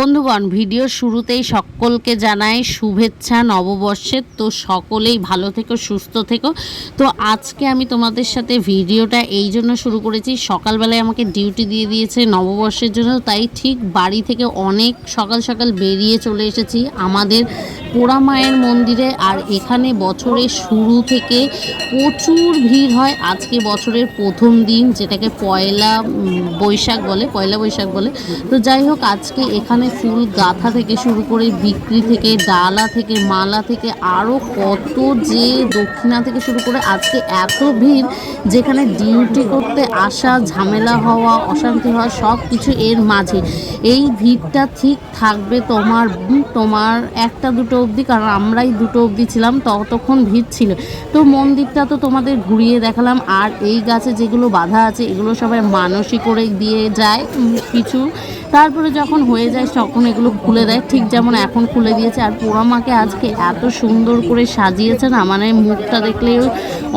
বন্ধুগণ, ভিডিও শুরুতেই সকলকে জানাই শুভেচ্ছা নববর্ষের তো সকলেই ভালো থেকো, সুস্থ থেকো। তো আজকে আমি তোমাদের সাথে ভিডিওটা এই জন্য শুরু করেছি। সকালবেলায় আমাকে ডিউটি দিয়ে দিয়েছে নববর্ষের জন্য, তাই ঠিক বাড়ি থেকে অনেক সকাল সকাল বেরিয়ে চলে এসেছি। আমাদের পোড়া মায়ের মন্দিরে আর এখানে বছরের শুরু থেকে প্রচুর ভিড় হয়। আজকে বছরের প্রথম দিন, যেটাকে পয়লা বৈশাখ বলে, পয়লা বৈশাখ বলে। তো যাই হোক, আজকে এখানে ফুল গাঁথা থেকে শুরু করে, বিক্রি থেকে, ডালা থেকে, মালা থেকে আরও কত যে দক্ষিণা থেকে শুরু করে আজকে এত ভিড়, যেখানে ডিউটি করতে আসা, ঝামেলা হওয়া, অশান্তি হওয়া সব কিছু এর মাঝে। এই ভিড়টা ঠিক থাকবে তোমার তোমার একটা দুটো অবধি, কারণ আমরাই দুটো অবধি ছিলাম, ততক্ষণ ভিড় ছিল। তো মন্দিরটা তো তোমাদের ঘুরিয়ে দেখালাম, আর এই গাছে যেগুলো বাধা আছে, এগুলো সবাই মানসিক করে দিয়ে যায় কিছু। তারপরে যখন হয়ে যায়, তখন এগুলো খুলে দেয়। ঠিক যেমন এখন খুলে দিয়েছে। আর পোড়ামাকে আজকে এত সুন্দর করে সাজিয়েছে না মানে মুখটা দেখলেও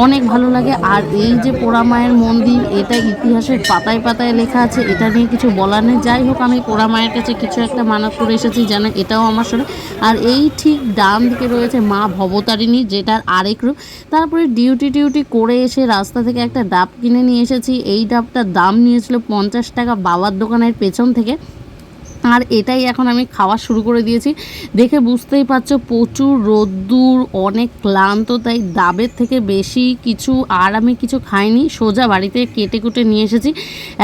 অনেক ভালো লাগে। আর এই যে পোড়া মায়ের মন্দির, এটা ইতিহাসের পাতায় পাতায় লেখা আছে। এটা নিয়ে কিছু বলার নেই। যাই হোক, আমি পোড়া মায়ের কাছে কিছু একটা মানত করে এসেছি যেন এটাও আমার সাথে আর এই ঠিক ডান দিকে রয়েছে মা ভবতারিণী, যেটার আরেক রূপ। তারপরে ডিউটি টিউটি করে এসে রাস্তা থেকে একটা ডাব কিনে নিয়ে এসেছি। এই ডাবটার দাম নিয়েছিল পঞ্চাশ টাকা বাবার দোকানের পেছন থেকে। আর এটাই এখন আমি খাওয়া শুরু করে দিয়েছি। দেখে বুঝতেই পারছ, প্রচুর রোদ্দুর, অনেক ক্লান্ত, তাই ডাবের থেকে বেশি কিছু আর আমি কিছু খাইনি। সোজা বাড়িতে কেটে কুটে নিয়ে এসেছি।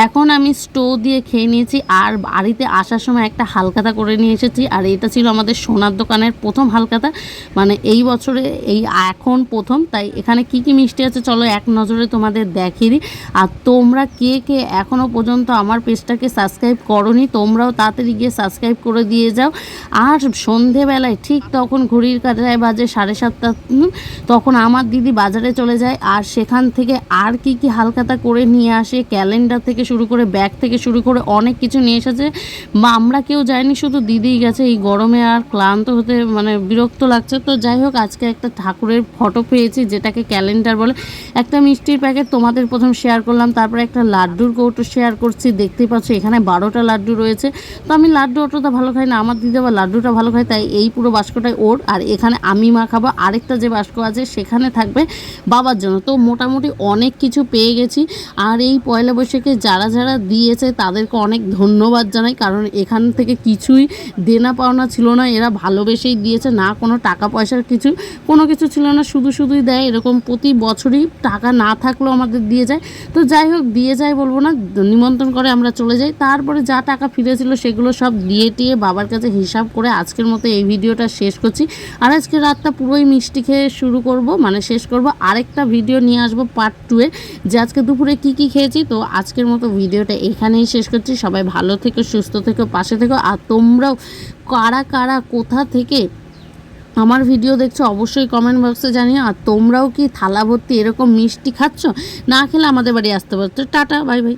এখন আমি স্টো দিয়ে খেয়ে নিয়েছি আর বাড়িতে আসার সময় একটা হালকাতা করে নিয়ে এসেছি। আর এটা ছিল আমাদের সোনার দোকানের প্রথম হালকাতা মানে এই বছরে এই এখন প্রথম, তাই এখানে কি কি মিষ্টি আছে চলো এক নজরে তোমাদের দেখিয়ে দিই। আর তোমরা কে কে এখনও পর্যন্ত আমার পেজটাকে সাবস্ক্রাইব করনি, তোমরাও তাড়াতাড়ি গিয়ে সাবস্ক্রাইব করে দিয়ে যাও। আর সন্ধেবেলায় ঠিক তখন ঘড়ির কাটায় বাজে সাড়ে সাতটা তখন আমার দিদি বাজারে চলে যায়। আর সেখান থেকে আর কি কি হালকাতা করে নিয়ে আসে, ক্যালেন্ডার থেকে শুরু করে ব্যাগ থেকে শুরু করে অনেক কিছু নিয়ে এসেছে বা আমরা কেউ যাইনি শুধু দিদিই গেছে। এই গরমে আর ক্লান্ত হতে মানে বিরক্ত লাগছে। তো যাই হোক, আজকে একটা ঠাকুরের ফটো পেয়েছি, যেটাকে ক্যালেন্ডার বলে। একটা মিষ্টির প্যাকেট তোমাদের প্রথম শেয়ার করলাম। তারপরে একটা লাড্ডুর কৌটো শেয়ার করছি। দেখতে পাচ্ছ, এখানে বারোটা লাড্ডু রয়েছে। তো আমি লাড্ডু অতটা ভালো খাই না, আমার দিদি আবার লাড্ডুটা ভালো খায়, তাই এই পুরো বাস্কটাই ওর। আর এখানে আমি মা খাব, আরেকটা যে বাস্ক আছে সেখানে থাকবে বাবার জন্য। তো মোটামুটি অনেক কিছু পেয়ে গেছি। আর এই পয়লা বৈশাখে যারা যারা দিয়েছে তাদেরকে অনেক ধন্যবাদ জানাই, কারণ এখান থেকে কিছুই দেনা পাওনা ছিল না, এরা ভালোবেসেই দিয়েছে, না কোনো টাকা পয়সার কিছু, কোনো কিছু ছিল না, শুধু শুধুই দেয়, এরকম প্রতি বছরই টাকা না থাকলেও আমাদের দিয়ে যায়। তো যাই হোক, দিয়ে যায় বলব না, নিমন্ত্রণ করে আমরা চলে যাই। তারপরে যা টাকা ফিরেছিল সেগুলো সব দিয়ে টিয়ে বাবার কাছে হিসাব করে আজকের মতো এই ভিডিওটা শেষ করছি। আর আজকে রাতটা পুরোই মিষ্টি খেয়ে শুরু করব মানে শেষ করব। আরেকটা ভিডিও নিয়ে আসব পার্ট টু এ, যে আজকে দুপুরে কি কি খেয়েছি। তো আজকের মতো ভিডিওটা এখানেই শেষ করছি। সবাই ভালো থেকো, সুস্থ থেকো, পাশে থেকো। আর তোমরাও কারা কারা, কোথা থেকে আমার ভিডিও দেখছ অবশ্যই কমেন্ট বক্সে জানিও। আর তোমরাও কি থালা ভর্তি এরকম মিষ্টি খাচ্ছ? না খেলে আমাদের বাড়ি আসতে পারছ টাটা বাই বাই